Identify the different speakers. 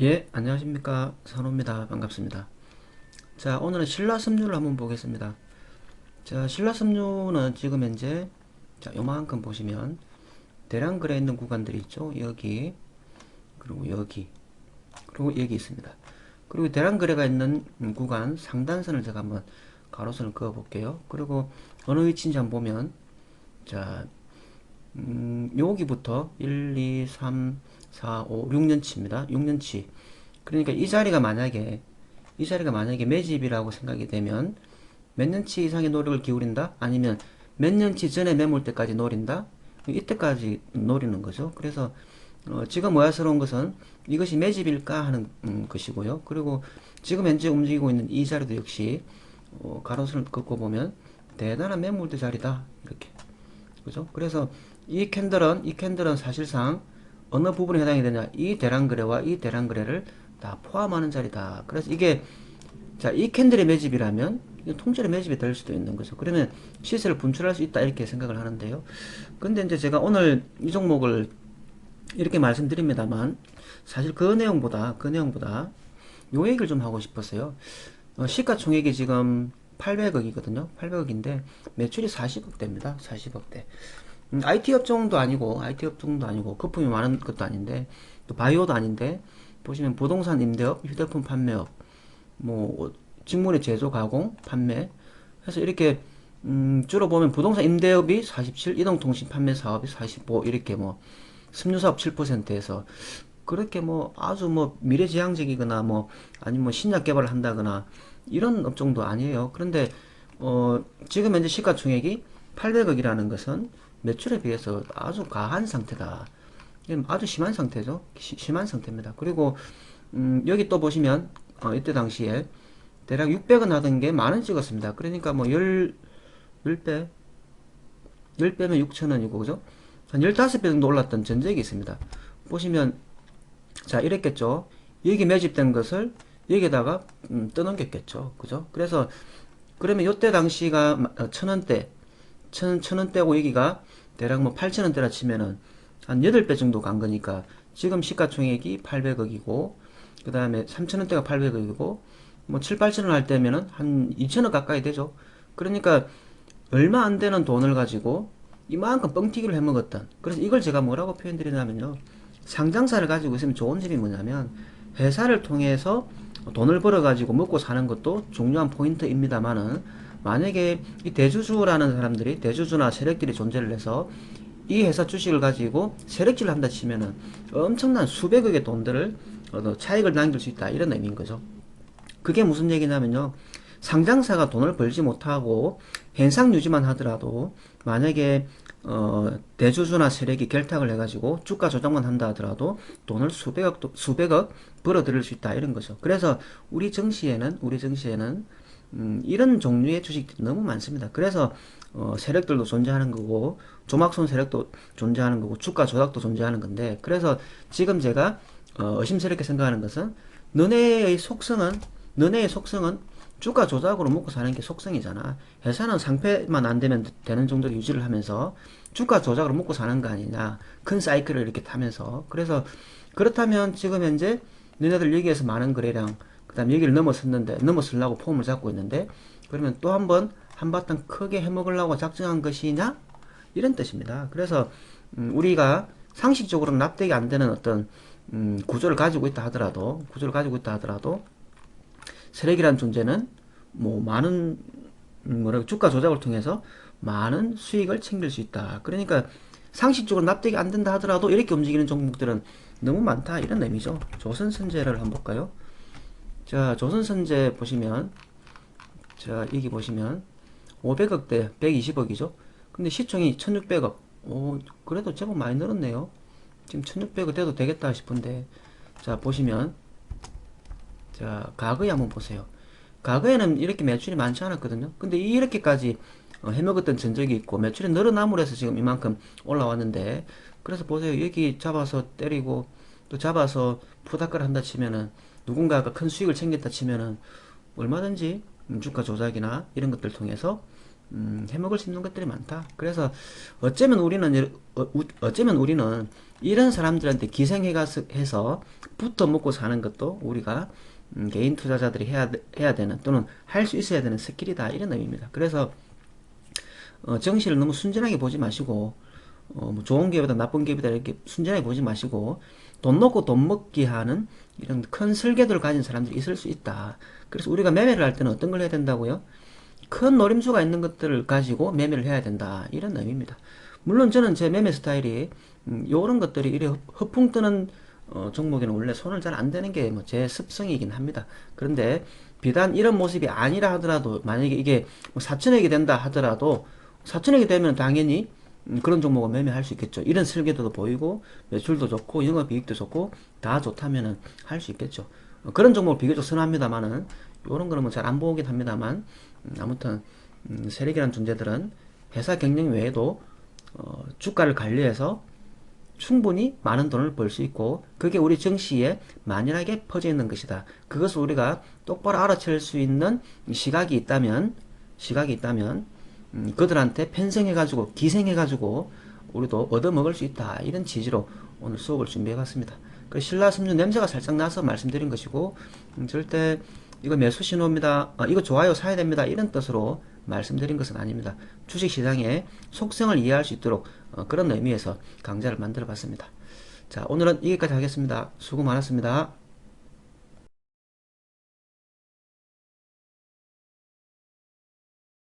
Speaker 1: 예, 안녕하십니까. 선호입니다. 반갑습니다. 자, 오늘은 신라섬유를 한번 보겠습니다. 자, 신라섬유는 지금 현재, 자, 요만큼 보시면, 대량거래 있는 구간들이 있죠. 여기, 그리고 여기, 그리고 여기 있습니다. 그리고 대량거래가 있는 음, 구간 상단선을 제가 한번 가로선을 그어 볼게요. 그리고 어느 위치인지 한번 보면, 자, 음, 여기부터 1, 2, 3, 4, 5, 6년치입니다. 6년치. 그러니까 이 자리가 만약에 이 자리가 만약에 매집이라고 생각이 되면 몇 년치 이상의 노력을 기울인다? 아니면 몇 년치 전에 매물 때까지 노린다? 이때까지 노리는 거죠. 그래서 어, 지금 모야스러운 것은 이것이 매집일까 하는 음, 것이고요. 그리고 지금 현재 움직이고 있는 이 자리도 역시 어, 가로수를 긋고 보면 대단한 매물대 자리다 이렇게 그죠? 그래서 이 캔들은 이 캔들은 사실상 어느 부분에 해당이 되냐 이 대량 거래와 이 대량 거래를 다 포함하는 자리다. 그래서 이게 자 이 캔들의 매집이라면 통째로 매집이 될 수도 있는 거죠. 그러면 시세를 분출할 수 있다 이렇게 생각을 하는데요. 근데 이제 제가 오늘 이 종목을 이렇게 말씀드립니다만 사실 그 내용보다 그 내용보다 요 얘기를 좀 하고 싶었어요. 어, 시가총액이 지금 800억이거든요. 800억인데 매출이 40억 대입니다. 40억 대. 음, IT 업종도 아니고 IT 업종도 아니고 거품이 많은 것도 아닌데 또 바이오도 아닌데 보시면 부동산 임대업, 휴대폰 판매업, 뭐 직물의 제조 가공 판매 해서 이렇게 음, 주로 보면 부동산 임대업이 47, 이동통신 판매 사업이 45 이렇게 뭐 섬유사업 7%에서 그렇게 뭐 아주 뭐 미래지향적이거나 뭐 아니면 뭐 신약 개발을 한다거나 이런 업종도 아니에요. 그런데 어 지금 현재 시가총액이 800억이라는 것은 매출에 비해서 아주 과한 상태다. 아주 심한 상태죠. 시- 심한 상태입니다. 그리고 음, 여기 또 보시면 어, 이때 당시에 대략 600원 하던 게 만 원 찍었습니다. 그러니까 뭐 10, 10배 10배면 6천원이고 그죠? 한 15배 정도 올랐던 전적이 있습니다. 보시면 자 이랬겠죠. 여기 매집된 것을 여기다가 음, 떠넘겼겠죠. 그죠? 그래서 그러면 요때 당시가 마- 어, 천 원대 천, 천 원대고 여기가 대략 뭐 8천 원대라 치면은 한 8배 정도 간 거니까 지금 시가총액이 800억이고 그 다음에 3천 원대가 800억이고 뭐 7, 8천 원 할 때면은 한 2천 원 가까이 되죠. 그러니까 얼마 안 되는 돈을 가지고 이만큼 뻥튀기를 해먹었던 그래서 이걸 제가 뭐라고 표현드리냐면요 상장사를 가지고 있으면 좋은 점이 뭐냐면 회사를 통해서 돈을 벌어 가지고 먹고 사는 것도 중요한 포인트입니다만은 만약에 이 대주주라는 사람들이 대주주나 세력들이 존재를 해서 이 회사 주식을 가지고 세력질을 한다 치면은 엄청난 수백억의 돈들을 어, 차익을 남길 수 있다 이런 의미인 거죠. 그게 무슨 얘기냐면요. 상장사가 돈을 벌지 못하고 현상 유지만 하더라도 만약에 어, 대주주나 세력이 결탁을 해가지고 주가 조작만 한다 하더라도 돈을 수백억 도- 수백억 벌어들일 수 있다 이런 거죠. 그래서 우리 정시에는 우리 정시에는 음, 이런 종류의 주식들이 너무 많습니다. 그래서 어, 세력들도 존재하는 거고 조막손 세력도 존재하는 거고 주가 조작도 존재하는 건데 그래서 지금 제가 어, 의심스럽게 생각하는 것은 너네의 속성은 너네의 속성은 주가 조작으로 먹고 사는 게 속성이잖아. 회사는 상패만 안 되면 되는 정도로 유지를 하면서 주가 조작으로 먹고 사는 거 아니냐. 큰 사이클을 이렇게 타면서. 그래서 그렇다면 지금 현재 너네들 여기에서 많은 거래량, 그 다음 여기를 넘어섰는데, 넘어서려고 폼을 잡고 있는데, 그러면 또 한 번 한바탕 크게 해먹으려고 작정한 것이냐? 이런 뜻입니다. 그래서 음, 우리가 상식적으로 납득이 안 되는 어떤 음, 구조를 가지고 있다 하더라도, 구조를 가지고 있다 하더라도, 세력이라는 존재는 뭐 많은 음, 뭐라 주가 조작을 통해서 많은 수익을 챙길 수 있다. 그러니까 상식적으로 납득이 안 된다 하더라도 이렇게 움직이는 종목들은 너무 많다 이런 의미죠. 조선 선제를 한번 볼까요? 자, 조선선제 보시면 자, 여기 보시면 500억대 120억이죠. 근데 시총이 1600억. 오, 그래도 제법 많이 늘었네요. 지금 1600억 돼도 되겠다 싶은데 자, 보시면 자, 과거에 한번 보세요. 과거에는 이렇게 매출이 많지 않았거든요. 근데 이렇게까지 어, 해먹었던 전적이 있고 매출이 늘어남으로 해서 지금 이만큼 올라왔는데 그래서 보세요. 여기 잡아서 때리고 또 잡아서 푸닥거를 한다 치면은 누군가가 큰 수익을 챙겼다 치면은 얼마든지 음, 주가 조작이나 이런 것들 통해서 음, 해먹을 수 있는 것들이 많다. 그래서 어쩌면 우리는 어, 우- 어쩌면 우리는 이런 사람들한테 기생해서 붙어 먹고 사는 것도 우리가 음, 개인 투자자들이 해야 돼- 해야 되는 또는 할 수 있어야 되는 스킬이다 이런 의미입니다. 그래서 어, 정시를 너무 순진하게 보지 마시고 어, 뭐 좋은 기업이다 나쁜 기업이다 이렇게 순진하게 보지 마시고 돈 놓고 돈 먹기 하는 이런 큰 설계도를 가진 사람들이 있을 수 있다. 그래서 우리가 매매를 할 때는 어떤 걸 해야 된다고요? 큰 노림수가 있는 것들을 가지고 매매를 해야 된다. 이런 의미입니다. 물론 저는 제 매매 스타일이 음, 이런 것들이 이래 허풍 뜨는 어, 종목에는 원래 손을 잘 안 대는 게 뭐 제 습성이긴 합니다. 그런데 비단 이런 모습이 아니라 하더라도 만약에 이게 뭐 4천억이 된다 하더라도 4천억이 되면 당연히 음, 그런 종목을 매매할 수 있겠죠. 이런 설계도도 보이고 매출도 좋고 영업이익도 좋고 다 좋다면은 할 수 있겠죠. 어, 그런 종목을 비교적 선호합니다만은 이런 거는 뭐 잘 안 보긴 합니다만 음, 아무튼 음, 세력이라는 존재들은 회사 경영 외에도 어, 주가를 관리해서 충분히 많은 돈을 벌 수 있고 그게 우리 정시에 만연하게 퍼져 있는 것이다. 그것을 우리가 똑바로 알아챌 수 있는 시각이 있다면 시각이 있다면 음, 그들한테 편성해가지고 기생해가지고 우리도 얻어먹을 수 있다. 이런 취지로 오늘 수업을 준비해봤습니다. 그 신라 섬유 냄새가 살짝 나서 말씀드린 것이고 음, 절대 이거 매수 신호입니다. 아, 이거 좋아요 사야 됩니다. 이런 뜻으로 말씀드린 것은 아닙니다. 주식시장의 속성을 이해할 수 있도록 어, 그런 의미에서 강좌를 만들어 봤습니다. 자, 오늘은 여기까지 하겠습니다. 수고 많았습니다.